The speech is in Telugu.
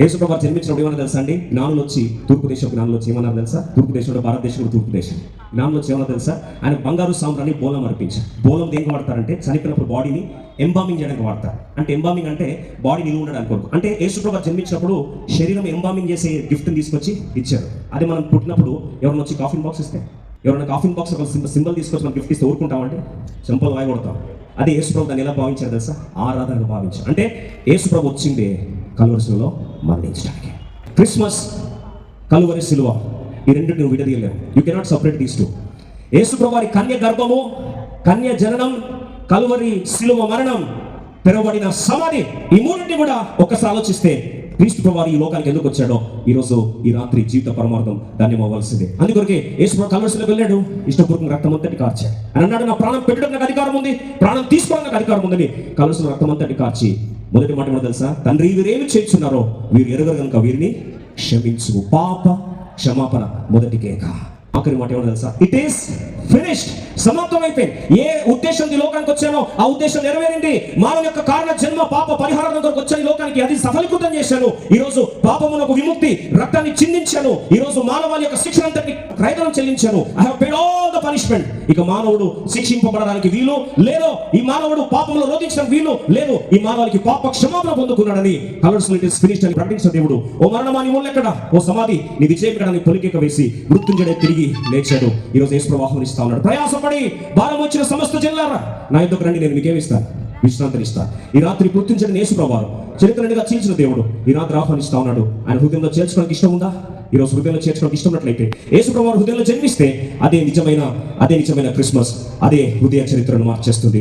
యేసుప్రభు వారు జన్మించినప్పుడు ఏమన్నా తెలుసా అండి? జ్ఞానులు వచ్చి తూర్పు దేశం జ్ఞానులు వచ్చి ఏమన్నారు తెలుసా? తూర్పు దేశంలో భారతదేశంలో తూర్పు దేశం. జ్ఞానులు వచ్చి ఏమన్నా తెలుసా? ఆయన బంగారు సాంబ్రాన్ని బోలం అర్పించారు. బోలం దేనికి వాడతారంటే చనిపోయినప్పుడు బాడీని ఎంబామింగ్ చేయడానికి వాడతారు. అంటే ఎంబామింగ్ అంటే బాడీ నిలువ ఉండడానికి కొరకు. అంటే యేసుప్రభు వారు జన్మించినప్పుడు శరీరం ఎంబామింగ్ చేసే గిఫ్ట్ని తీసుకొచ్చి ఇచ్చారు. అది మనం పుట్టినప్పుడు ఎవరిని వచ్చి కాఫిన్ బాక్స్ ఇస్తే ఎవరైనా కాఫిన్ బాక్స్ ఒక సింబల్ తీసుకొచ్చి మనం గిఫ్ట్ ఇస్తే ఊరుకుంటామంటే చెంపలు వాయి కొడతాం. అదే యేసుప్రభు దాన్ని ఎలా భావించారు తెలుసా? ఆరాధనగా భావించారు. అంటే యేసుప్రభు వచ్చిందే కలువరిశిలో మరణించడానికి. క్రిస్మస్ కలువరి సిలువ ఈ రెండు నువ్వు విడదీయలేవు. You cannot separate these two యేసుప్రభారి కన్య గర్భము కన్య జననం కలువరి సిలువ మరణం తెరవబడిన సమాధి ఈ మూడింటి కూడా ఒక్కసారి ఆలోచిస్తే క్రీస్తు ప్రభువారు ఈ లోకానికి ఎందుకు వచ్చాడో ఈ ఈ రాత్రి జీవిత పరమార్థం దాన్ని అవ్వాల్సిందే అందుకొరకే యేసు కలవసిలోకి వెళ్ళాడు. ఇష్టపూర్వకం రక్తం అంతటి కార్చాడు. అని అన్నాడు నా ప్రాణం పెట్టడం నాకు అధికారం ఉంది ప్రాణం తీసుకోవడం నాకు అధికారం ఉందని కలవసిన రక్తం అంతటి కార్చి మొదటి మాట కూడా తెలుసా? తండ్రి వీరేమి చేస్తున్నారో వీరు ఎరగరు కనుక వీరిని క్షమించు పాప క్షమాపణ మొదటి కేక. ఆఖరి మాట ఏమో తెలుసా? ఇట్ ఈస్ ఫినిష్డ్ సమాప్తం అయిపోయింది ఏ ఉద్దేశం ఈ లోకానికి వచ్చానో ఆ ఉద్దేశం నెరవేరింది. మానవ యొక్క కారణ జన్మ పాప పరిహారం కొరకు వచ్చాను. ఈ లోకానికి అది సఫలీకృతం చేశాను. ఈ రోజు పాపమునకు విముక్తి రక్తాన్ని చిందించాను. ఈ రోజు మానవాళి యొక్క శిక్షణ అంతటి క్రైదనం చెల్లించాను. I have paid all the punishment ఇక మానవుడు శిక్షింపబడడానికి వీలు లేదో ఈ మానవుడు పాపంలో రోధించడానికి వీలు లేదు. ఈ మానవుడికి పాప క్షమాపణ పొందుకున్నాడని కలర్స్ ఇట్ అని ప్రకటించిన దేవుడు ఓ మరణమా నీ ఎక్కడ? ఓ సమాధి నీ విజయం ఎక్కడ నీ పొలికేక వేసి మృత్యుంజడే తిరిగి లేచాడు. ఈ రోజు యేసు ప్రవాహం ఇస్తా ఉన్నాడు. ప్రయాసపడి భారం వచ్చిన సమస్త జిల్లారా నా యొక్క రండి నేను మీకేమిస్తాను విశ్రాంతినిస్తా ఈ రాత్రి గుర్తించని నేసు ప్రభావం చరిత్రనిగా చీల్చిన దేవుడు ఈ రాత్రి ఆహ్వానిస్తా ఉన్నాడు. ఆయన హృదయంలో చేర్చుకోవడానికి ఇష్టం ఉందా? ఈ రోజు హృదయంలో చేర్చుకోవడానికి ఇష్టమైనట్లయితే యేసుప్రభు హృదయంలో జన్మిస్తే అదే నిజమైన అదే నిజమైన క్రిస్మస్ అదే హృదయ చరిత్రను మార్చేస్తుంది.